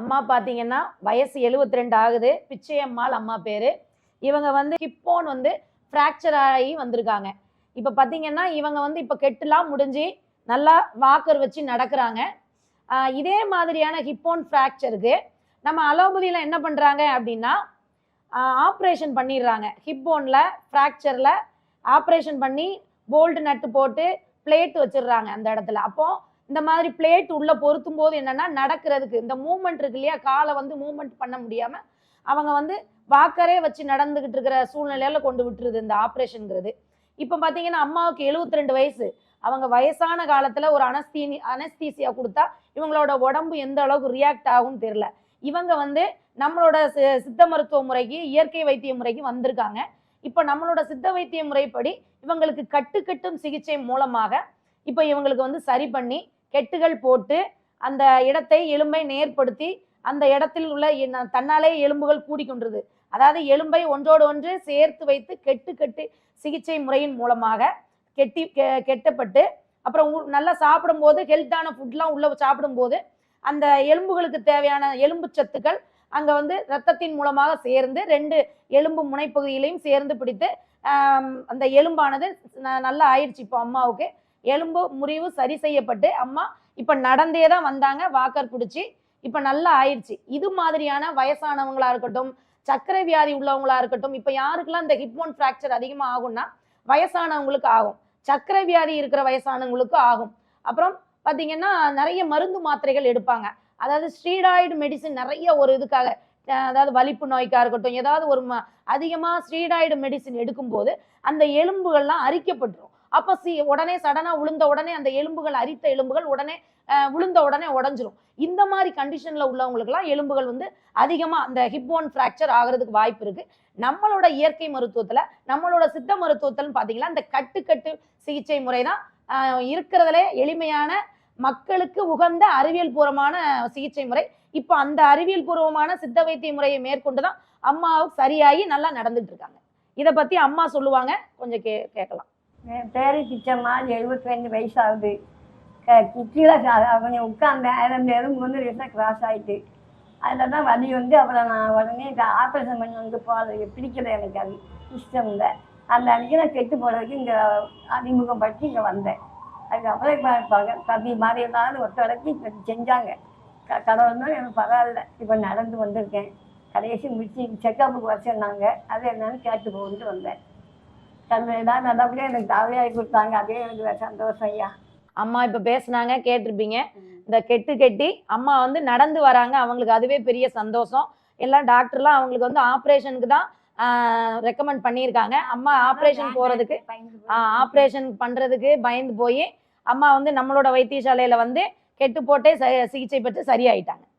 அம்மா பார்த்தீங்கன்னா வயசு 72 ரெண்டு ஆகுது. பிச்சையம்மாள் அம்மா பேர். இவங்க வந்து ஹிப்போன் வந்து ஃப்ராக்சர் ஆகி வந்திருக்காங்க. இப்போ பார்த்தீங்கன்னா இவங்க வந்து இப்போ கெட்டுலாம் முடிஞ்சு நல்லா வாக்கர் வச்சு நடக்கிறாங்க. இதே மாதிரியான ஹிப்போன் ஃப்ராக்சருக்கு நம்ம அலோபதியில் என்ன பண்ணுறாங்க அப்படின்னா ஆப்ரேஷன் பண்ணிடுறாங்க. ஹிப்போனில் ஃப்ராக்சரில் ஆப்ரேஷன் பண்ணி போல்டு நட்டு போட்டு பிளேட் வச்சிடுறாங்க அந்த இடத்துல. அப்போது இந்த மாதிரி பிளேட் உள்ள பொருத்தும் போது என்னன்னா நடக்கிறதுக்கு. இந்த மூமெண்ட் இருக்கு இல்லையா? காலை வந்து மூமெண்ட் பண்ண முடியாம அவங்க வந்து வாக்கரே வச்சு நடந்துகிட்டு இருக்கிற சூழ்நிலையில கொண்டு விட்டுருது இந்த ஆப்ரேஷனுங்கிறது இப்போ பார்த்தீங்கன்னா அம்மாவுக்கு 72 ரெண்டு வயசு. அவங்க வயசான காலத்துல ஒரு அனஸ்தீனி அனஸ்தீசியா கொடுத்தா இவங்களோட உடம்பு எந்த அளவுக்கு ரியாக்ட் ஆகும்னு தெரியல. இவங்க வந்து நம்மளோட சித்த மருத்துவ முறைக்கு இயற்கை வைத்திய முறைக்கு வந்திருக்காங்க. இப்போ நம்மளோட சித்த வைத்திய முறைப்படி இவங்களுக்கு கட்டுக்கட்டும் சிகிச்சை மூலமாக இப்போ இவங்களுக்கு வந்து சரி பண்ணி கெட்டுகள் போட்டு அந்த இடத்தை எலும்பை நேர்படுத்தி அந்த இடத்தில் உள்ள தன்னாலே எலும்புகள் கூடிக்கொண்டது. அதாவது எலும்பை ஒன்றோடு ஒன்று சேர்த்து வைத்து கெட்டு கெட்டு சிகிச்சை முறையின் மூலமாக கெட்டி கெ- கெட்டப்பட்டு அப்புறம் உ- நல்லா சாப்பிடும்போது ஹெல்த்தான ஃபுட்லாம் உள்ள சாப்பிடும்போது அந்த எலும்புகளுக்கு தேவையான எலும்பு சத்துக்கள் அங்கே வந்து ரத்தத்தின் மூலமாக சேர்ந்து ரெண்டு எலும்பு முனைப்பகுதியிலையும் சேர்ந்து பிடித்து அந்த எலும்பானது ந- நல்லா ஆயிடுச்சு இப்போ அம்மாவுக்கு. எலும்பு முறிவு சரி செய்யப்பட்டு அம்மா இப்போ நடந்தே தான் வந்தாங்க வாக்கர் பிடிச்சி. இப்போ நல்லா ஆயிடுச்சு. இது மாதிரியான வயசானவங்களா இருக்கட்டும் சர்க்கரை வியாதி உள்ளவங்களா இருக்கட்டும் இப்போ யாருக்கெல்லாம் இந்த ஹிப்மோன் ஃப்ராக்சர் அதிகமாக ஆகும்னா வயசானவங்களுக்கு ஆகும். சர்க்கரை வியாதி இருக்கிற வயசானவங்களுக்கு ஆகும். அப்புறம் பார்த்தீங்கன்னா நிறைய மருந்து மாத்திரைகள் எடுப்பாங்க. அதாவது ஸ்டீராய்டு மெடிசின் நிறைய ஒரு இதுக்காக அதாவது வலிப்பு நோய்க்காக இருக்கட்டும் ஏதாவது ஒரு ம அதிகமாக ஸ்டீராய்டு மெடிசின் எடுக்கும்போது அந்த எலும்புகள்லாம் அரிக்கப்பட்டுரும். அப்போ சி உடனே சடனாக விழுந்த உடனே அந்த எலும்புகள் அரித்த எலும்புகள் உடனே விழுந்த உடனே உடஞ்சிரும். இந்த மாதிரி கண்டிஷனில் உள்ளவங்களுக்குலாம் எலும்புகள் வந்து அதிகமாக அந்த ஹிப்போன் ஃப்ராக்சர் ஆகிறதுக்கு வாய்ப்பு இருக்கு. நம்மளோட இயற்கை மருத்துவத்தில் நம்மளோட சித்த மருத்துவத்தில்னு பார்த்தீங்கன்னா இந்த கட்டுக்கட்டு சிகிச்சை முறை தான் ஆஹ், எளிமையான மக்களுக்கு உகந்த அறிவியல் பூர்வமான சிகிச்சை முறை. இப்போ அந்த அறிவியல் பூர்வமான சித்த வைத்திய முறையை மேற்கொண்டு தான் அம்மாவுக்கு சரியாகி நல்லா நடந்துட்டு இருக்காங்க. இதை பத்தி அம்மா சொல்லுவாங்க. கொஞ்சம் கே கேட்கலாம். என் பேர் கிச்சம்மா எழுபத்தி ரெண்டு வயசாகுது. க கீழே கொஞ்சம் உட்காந்தேன் அதில் எறும்பு வந்து லேசாக கிராஸ் ஆகிட்டு அதில் தான் வலி வந்து அப்புறம் நான் உடனே ஆப்ரேஷன் பண்ணி வந்து போகிறது பிடிக்கல எனக்கு அது இஷ்டம் இல்லை அந்த அன்றைக்கி நான் கெட்டு போகிறதுக்கு இங்கே அறிமுகம் படுத்தி இங்கே வந்தேன். அதுக்கப்புறம் இப்போ தம்பி மாதிரி எல்லாரும் ஒத்துழைச்சி இப்போ செஞ்சாங்க. க கடவுள் தான் எனக்கு பரவாயில்ல. இப்போ நடந்து வந்திருக்கேன். கடைசி முடிச்சு செக்கப்புக்கு வர சொன்னாங்க. அது என்னன்னு கேட்டு போகுன்ட்டு வந்தேன். தந்தை தான் நல்லபடியாக எனக்கு தாவையாகி கொடுத்தாங்க. அதே எனக்கு சந்தோஷம் ஐயா. அம்மா இப்ப பேசுனாங்க கேட்டிருப்பீங்க. இந்த கெட்டு கெட்டி அம்மா வந்து நடந்து வராங்க. அவங்களுக்கு அதுவே பெரிய சந்தோஷம். எல்லாம் டாக்டர்லாம் அவங்களுக்கு வந்து ஆப்ரேஷனுக்கு தான் ரெக்கமெண்ட் பண்ணியிருக்காங்க. அம்மா ஆப்ரேஷன் போறதுக்கு ஆப்ரேஷன் பண்றதுக்கு பயந்து போய் அம்மா வந்து நம்மளோட வைத்தியசாலையில வந்து கெட்டு போட்டே ச- சிகிச்சை பெற்று சரியாயிட்டாங்க.